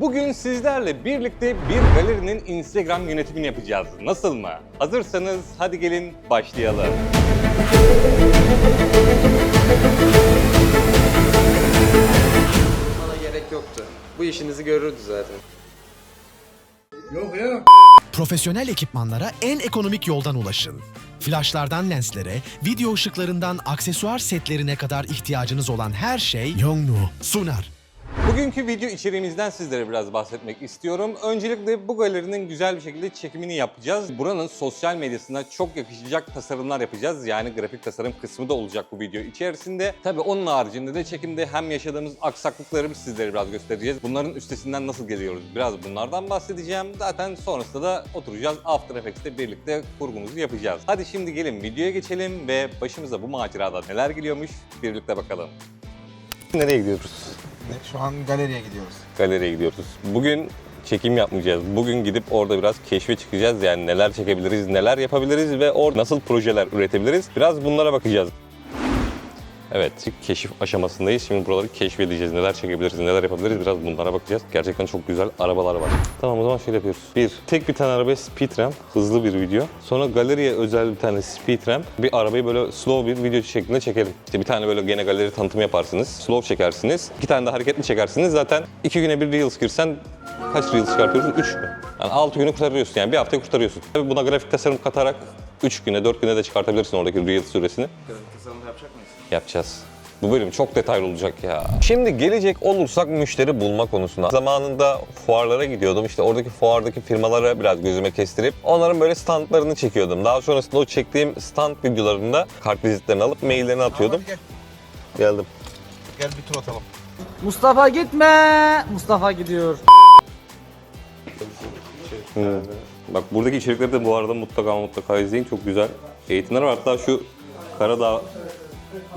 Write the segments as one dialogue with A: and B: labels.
A: Bugün sizlerle birlikte bir galerinin Instagram yönetimini yapacağız. Nasıl mı? Hazırsanız hadi gelin başlayalım.
B: Bana gerek yoktu. Bu işinizi görürdü zaten.
C: Profesyonel ekipmanlara en ekonomik yoldan ulaşın. Flaşlardan lenslere, video ışıklarından aksesuar setlerine kadar ihtiyacınız olan her şey Yongnu sunar.
A: Bugünkü video içeriğimizden sizlere biraz bahsetmek istiyorum. Öncelikle bu galerinin güzel bir şekilde çekimini yapacağız. Buranın sosyal medyasına çok yakışacak tasarımlar yapacağız. Yani grafik tasarım kısmı da olacak bu video içerisinde. Tabii onun haricinde de çekimde hem yaşadığımız aksaklıkları sizlere biraz göstereceğiz. Bunların üstesinden nasıl geliyoruz? Biraz bunlardan bahsedeceğim. Zaten sonrasında da oturacağız. After Effects'te birlikte kurgumuzu yapacağız. Hadi şimdi gelin videoya geçelim ve başımıza bu macerada neler geliyormuş birlikte bakalım. Nereye gidiyoruz?
D: Şu an galeriye gidiyoruz.
A: galeriye gidiyoruz. Bugün çekim yapmayacağız. Bugün gidip orada biraz keşfe çıkacağız. Yani neler çekebiliriz, neler yapabiliriz ve orada nasıl projeler üretebiliriz. Biraz bunlara bakacağız. Evet, keşif aşamasındayız. Şimdi buraları keşfedeceğiz. Neler çekebiliriz, neler yapabiliriz biraz bunlara bakacağız. Gerçekten çok güzel arabalar var. Tamam o zaman şöyle yapıyoruz. Bir, tek bir tane arabaya speed hızlı bir video. Sonra galeriye özel bir tane speed. Bir arabayı böyle slow bir video şeklinde çekelim. İşte bir tane böyle gene galeri tanıtımı yaparsınız. Slow çekersiniz. İki tane de hareketli çekersiniz. Zaten iki güne bir Reels girsen kaç Reels çıkartıyorsun? Üç mü? Yani altı günü kurtarıyorsun yani bir haftayı kurtarıyorsun. Tabii buna grafik tasarım katarak 3 güne, 4 güne de çıkartabilirsin oradaki Reels süresini.
B: Tasarımda yapacak mıyız?
A: Yapacağız. Bu bölüm çok detaylı olacak ya. Şimdi gelecek olursak müşteri bulma konusuna. Zamanında fuarlara gidiyordum. İşte oradaki fuardaki firmalara biraz gözüme kestirip onların böyle standlarını çekiyordum. Daha sonrasında o çektiğim stand videolarında kart vizitlerini alıp maillerini atıyordum.
D: Gel,
A: Geldim.
D: gel bir tur atalım.
E: Mustafa gitme. Mustafa gidiyor.
A: Hı. Bak buradaki içerikleri de bu arada mutlaka mutlaka izleyin. Çok güzel eğitimler var. Hatta şu Karadağ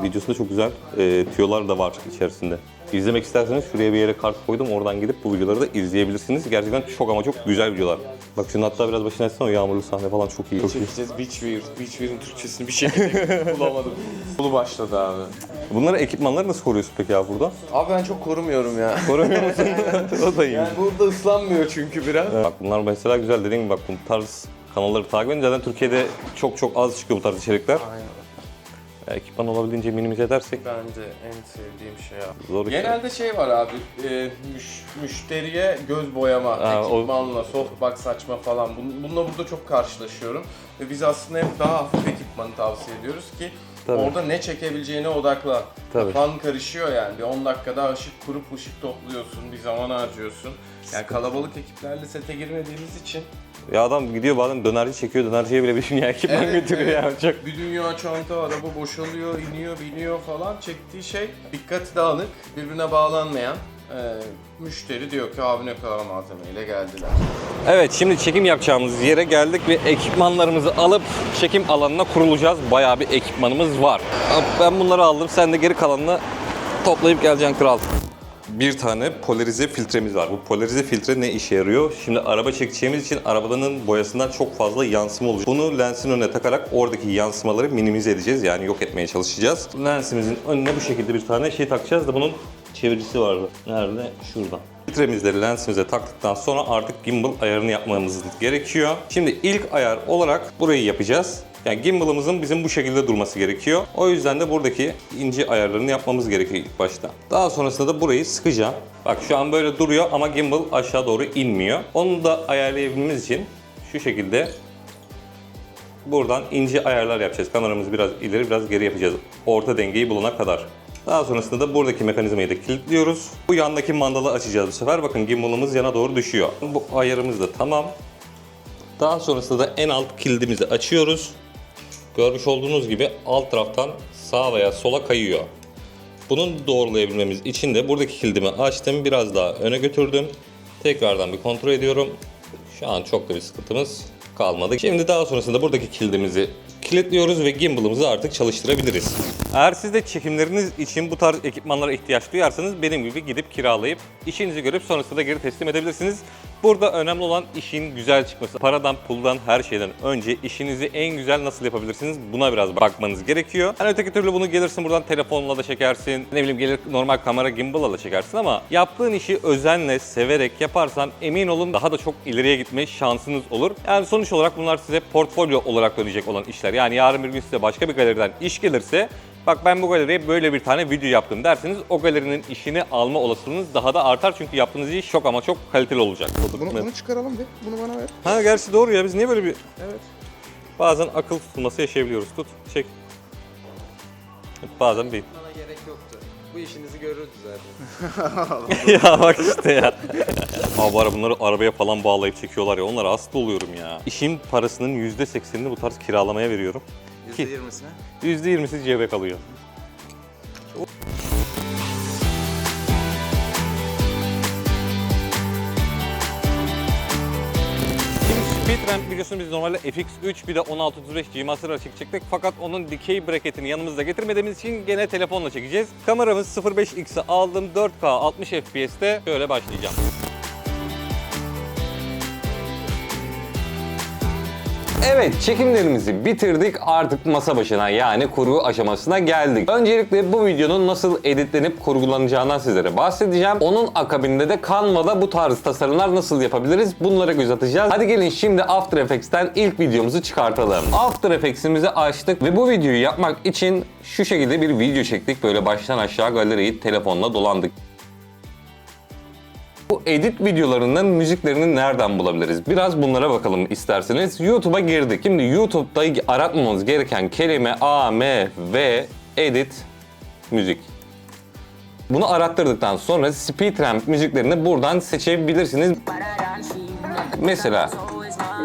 A: videosunda çok güzel e, tüyolar da var içerisinde. İzlemek isterseniz şuraya bir yere kart koydum. Oradan gidip bu videoları da izleyebilirsiniz. Gerçekten çok ama çok güzel videolar. Bak şunu hatta biraz başına açsana o yağmurlu sahne falan çok iyi. Çok iyi.
B: Çekeceğiz Beach Wear. Beach Wear'in Türkçesini bir şekilde bulamadım. Bulu başladı abi.
A: Bunları ekipmanları nasıl koruyorsun peki ya burada?
B: Abi ben çok korumuyorum ya.
A: Korumuyor musun? o da iyi.
B: Yani burada ıslanmıyor çünkü biraz.
A: Bak bunlar mesela güzel dediğim gibi bak bu tarz kanalları takip edin. Zaten Türkiye'de çok çok az çıkıyor bu tarz içerikler.
B: Aynen.
A: Ekipman olabildiğince minimize edersek
B: Bence en sevdiğim şey abi.
A: zor iş.
B: Genelde şey var abi, e, müş- müşteriye göz boyama,
A: Ha, o-
B: ekipmanla, softbox açma falan. Bun- Bununla burada çok karşılaşıyorum. Ve biz aslında hep daha hafif ekipmanı tavsiye ediyoruz ki
A: Tabii.
B: orada ne çekebileceğine odaklan.
A: Tabii.
B: Kafan karışıyor yani. Bir 10 dakikada ışık kurup ışık topluyorsun, bir zaman harcıyorsun. Yani kalabalık ekiplerle sete girmediğimiz için
A: Ya adam gidiyor bazen dönerci çekiyor, dönerciye bile bir dünya ekipman
B: Evet,
A: götürüyor
B: evet.
A: ya. Çok
B: bir dünya çanta, araba boşalıyor, iniyor, biniyor falan. Çektiği şey dikkati dağınık, birbirine bağlanmayan. E, müşteri diyor ki abi ne kadar malzemeyle geldiler.
A: Evet şimdi çekim yapacağımız yere geldik ve ekipmanlarımızı alıp çekim alanına kurulacağız. Bayağı bir ekipmanımız var. Ben bunları aldım. Sen de geri kalanını toplayıp geleceksin kral. Bir tane polarize filtremiz var. Bu polarize filtre ne işe yarıyor? Şimdi araba çekeceğimiz için arabanın boyasından çok fazla yansıma olacak. Bunu lensin önüne takarak oradaki yansımaları minimize edeceğiz. Yani yok etmeye çalışacağız. Lensimizin önüne bu şekilde bir tane şey takacağız da bunun çeviricisi vardı. Nerede? Şurada. Filtremizleri lensimize taktıktan sonra artık gimbal ayarını yapmamız gerekiyor. Şimdi ilk ayar olarak burayı yapacağız. Yani gimbal'ımızın bizim bu şekilde durması gerekiyor. O yüzden de buradaki ince ayarlarını yapmamız gerekiyor ilk başta. Daha sonrasında da burayı sıkacağım. Bak şu an böyle duruyor ama gimbal aşağı doğru inmiyor. Onu da ayarlayabilmemiz için şu şekilde buradan ince ayarlar yapacağız. Kameramızı biraz ileri biraz geri yapacağız. Orta dengeyi bulana kadar. Daha sonrasında da buradaki mekanizmayı da kilitliyoruz. Bu yandaki mandalı açacağız bu sefer. Bakın gimbalımız yana doğru düşüyor. Bu ayarımız da tamam. Daha sonrasında da en alt kilidimizi açıyoruz. Görmüş olduğunuz gibi alt taraftan sağa veya sola kayıyor. Bunu doğrulayabilmemiz için de buradaki kilidimi açtım. Biraz daha öne götürdüm. Tekrardan bir kontrol ediyorum. Şu an çok da bir sıkıntımız kalmadı. Şimdi daha sonrasında buradaki kilidimizi kilitliyoruz ve gimbal'ımızı artık çalıştırabiliriz. Eğer siz de çekimleriniz için bu tarz ekipmanlara ihtiyaç duyarsanız benim gibi gidip kiralayıp işinizi görüp sonrasında da geri teslim edebilirsiniz. Burada önemli olan işin güzel çıkması. Paradan, puldan, her şeyden önce işinizi en güzel nasıl yapabilirsiniz buna biraz bakmanız gerekiyor. Hani öteki türlü bunu gelirsin buradan telefonla da çekersin. Ne bileyim gelir normal kamera gimbal'la da çekersin ama yaptığın işi özenle, severek yaparsan emin olun daha da çok ileriye gitme şansınız olur. Yani sonuç olarak bunlar size portfolyo olarak dönecek olan işler. Yani yarın bir gün size başka bir galeriden iş gelirse Bak ben bu galeriye böyle bir tane video yaptım derseniz o galerinin işini alma olasılığınız daha da artar çünkü yaptığınız iş çok ama çok kaliteli olacak.
D: Bunu, bunu çıkaralım bir. Bunu bana ver.
A: Ha gerçi doğru ya biz niye böyle bir
D: Evet.
A: bazen akıl tutulması yaşayabiliyoruz. Tut çek. Bazen değil.
B: Bana gerek yoktu. Bu işinizi görürdü zaten.
A: ya bak işte ya. Abi bu ara bunları arabaya falan bağlayıp çekiyorlar ya onlara hasta oluyorum ya. İşin parasının %80'ini bu tarz kiralamaya veriyorum. Ki-
B: %20'sine.
A: %20'si cebe kalıyor. Speedramp biliyorsunuz biz normalde FX3 bir de 1635 G Master'la çekecektik fakat onun dikey bracketini yanımızda getirmediğimiz için gene telefonla çekeceğiz. Kameramız 05X'i aldım 4K 60 FPS'te şöyle başlayacağım. Evet çekimlerimizi bitirdik artık masa başına yani kurgu aşamasına geldik. Öncelikle bu videonun nasıl editlenip kurgulanacağından sizlere bahsedeceğim. Onun akabinde de Canva'da bu tarz tasarımlar nasıl yapabiliriz bunlara göz atacağız. Hadi gelin şimdi After Effects'ten ilk videomuzu çıkartalım. After Effects'imizi açtık ve bu videoyu yapmak için şu şekilde bir video çektik. Böyle baştan aşağı galeriyi telefonla dolandık. Bu edit videolarının müziklerini nereden bulabiliriz? Biraz bunlara bakalım isterseniz. YouTube'a girdik. Şimdi YouTube'da aratmamız gereken kelime A, M, V, edit, müzik. Bunu arattırdıktan sonra Speedramp müziklerini buradan seçebilirsiniz. Mesela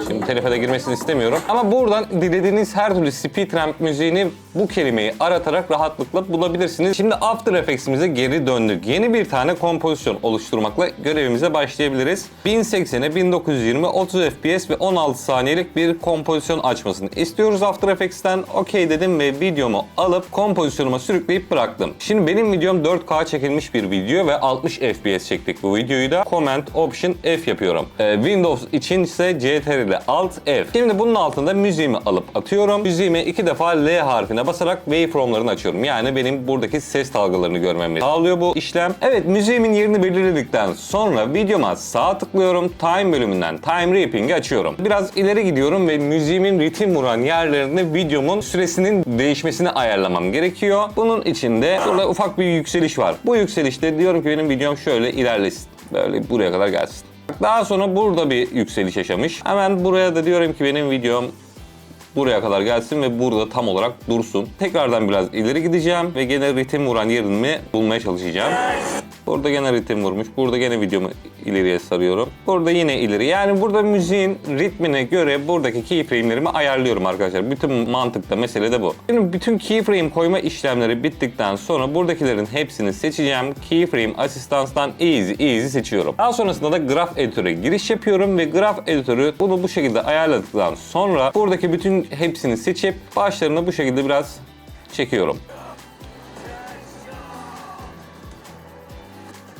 A: Şimdi telife girmesini istemiyorum. Ama buradan dilediğiniz her türlü speedramp müziğini bu kelimeyi aratarak rahatlıkla bulabilirsiniz. Şimdi After Effects'imize geri döndük. Yeni bir tane kompozisyon oluşturmakla görevimize başlayabiliriz. 1080'e 1920 30 FPS ve 16 saniyelik bir kompozisyon açmasını istiyoruz After Effects'ten. Okey dedim ve videomu alıp kompozisyonuma sürükleyip bıraktım. Şimdi benim videom 4K çekilmiş bir video ve 60 FPS çektik bu videoyu da. Command Option F yapıyorum. Ee, Windows için ise CTRL ile Alt F. Şimdi bunun altında müziğimi alıp atıyorum. Müziğimi iki defa L harfine basarak waveformlarını açıyorum. Yani benim buradaki ses dalgalarını görmemi sağlıyor bu işlem. Evet müziğimin yerini belirledikten sonra videoma sağ tıklıyorum. Time bölümünden Time Reaping'i açıyorum. Biraz ileri gidiyorum ve müziğimin ritim vuran yerlerinde videomun süresinin değişmesini ayarlamam gerekiyor. Bunun için de şurada ufak bir yükseliş var. Bu yükselişte diyorum ki benim videom şöyle ilerlesin. Böyle buraya kadar gelsin. Daha sonra burada bir yükseliş yaşamış. Hemen buraya da diyorum ki benim videom buraya kadar gelsin ve burada tam olarak dursun. Tekrardan biraz ileri gideceğim ve gene ritim vuran yerini bulmaya çalışacağım. Burada gene ritim vurmuş. Burada gene videomu ileriye sarıyorum. Burada yine ileri. Yani burada müziğin ritmine göre buradaki keyframe'lerimi ayarlıyorum arkadaşlar. Bütün mantıkta mesele de bu. Şimdi bütün keyframe koyma işlemleri bittikten sonra buradakilerin hepsini seçeceğim. Keyframe asistanstan easy easy seçiyorum. Daha sonrasında da graph editöre giriş yapıyorum ve graph editörü bunu bu şekilde ayarladıktan sonra buradaki bütün hepsini seçip başlarını bu şekilde biraz çekiyorum.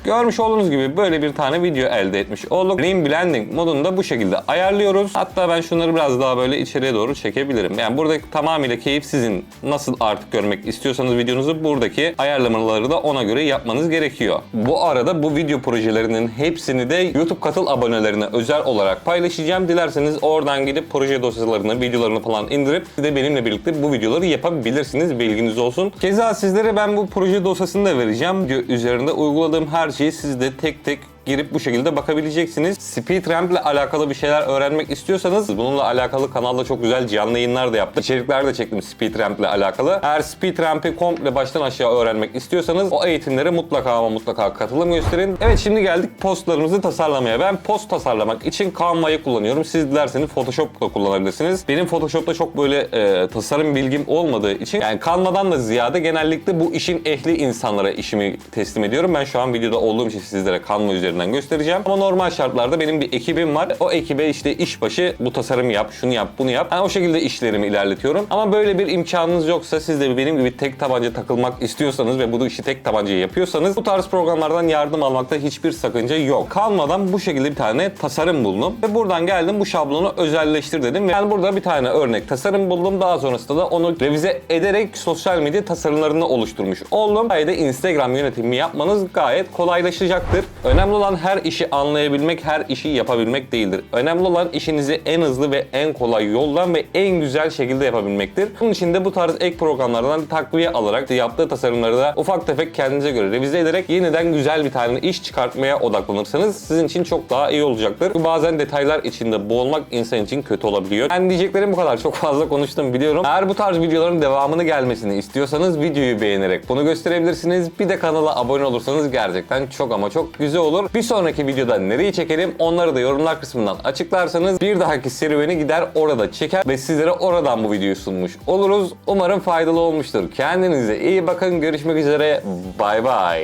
A: Görmüş olduğunuz gibi böyle bir tane video elde etmiş olduk. Rim Blending modunu da bu şekilde ayarlıyoruz. Hatta ben şunları biraz daha böyle içeriye doğru çekebilirim. Yani burada tamamıyla keyif sizin. Nasıl artık görmek istiyorsanız videonuzu buradaki ayarlamaları da ona göre yapmanız gerekiyor. Bu arada bu video projelerinin hepsini de YouTube katıl abonelerine özel olarak paylaşacağım. Dilerseniz oradan gidip proje dosyalarını, videolarını falan indirip siz de benimle birlikte bu videoları yapabilirsiniz. Bilginiz olsun. Keza sizlere ben bu proje dosyasını da vereceğim. Video üzerinde uyguladığım her şeyi siz de tek tek girip bu şekilde bakabileceksiniz. Speedramp ile alakalı bir şeyler öğrenmek istiyorsanız bununla alakalı kanalda çok güzel canlı yayınlar da yaptım. İçerikler de çektim Speedramp ile alakalı. Eğer Speedramp'i komple baştan aşağı öğrenmek istiyorsanız o eğitimlere mutlaka ama mutlaka katılım gösterin. Evet şimdi geldik postlarımızı tasarlamaya. Ben post tasarlamak için Canva'yı kullanıyorum. Siz dilerseniz Photoshop da kullanabilirsiniz. Benim Photoshop'ta çok böyle e, tasarım bilgim olmadığı için yani Canva'dan da ziyade genellikle bu işin ehli insanlara işimi teslim ediyorum. Ben şu an videoda olduğum için sizlere Canva üzerinde üzerinden göstereceğim. Ama normal şartlarda benim bir ekibim var. O ekibe işte işbaşı bu tasarımı yap, şunu yap, bunu yap. Yani o şekilde işlerimi ilerletiyorum. Ama böyle bir imkanınız yoksa siz de benim gibi tek tabanca takılmak istiyorsanız ve bu işi tek tabancaya yapıyorsanız bu tarz programlardan yardım almakta hiçbir sakınca yok. Kalmadan bu şekilde bir tane tasarım buldum. Ve buradan geldim bu şablonu özelleştir dedim. Yani burada bir tane örnek tasarım buldum. Daha sonrasında da onu revize ederek sosyal medya tasarımlarını oluşturmuş oldum. Sayede Instagram yönetimi yapmanız gayet kolaylaşacaktır. Önemli olan her işi anlayabilmek, her işi yapabilmek değildir. Önemli olan işinizi en hızlı ve en kolay yoldan ve en güzel şekilde yapabilmektir. Bunun için de bu tarz ek programlardan takviye alarak yaptığı tasarımları da ufak tefek kendinize göre revize ederek yeniden güzel bir tane iş çıkartmaya odaklanırsanız sizin için çok daha iyi olacaktır. Bu bazen detaylar içinde boğulmak insan için kötü olabiliyor. Ben diyeceklerim bu kadar. Çok fazla konuştum biliyorum. Eğer bu tarz videoların devamını gelmesini istiyorsanız videoyu beğenerek bunu gösterebilirsiniz. Bir de kanala abone olursanız gerçekten çok ama çok güzel olur. Bir sonraki videoda nereyi çekelim onları da yorumlar kısmından açıklarsanız bir dahaki serüveni gider orada çeker ve sizlere oradan bu videoyu sunmuş oluruz. Umarım faydalı olmuştur. Kendinize iyi bakın. Görüşmek üzere. Bay bay.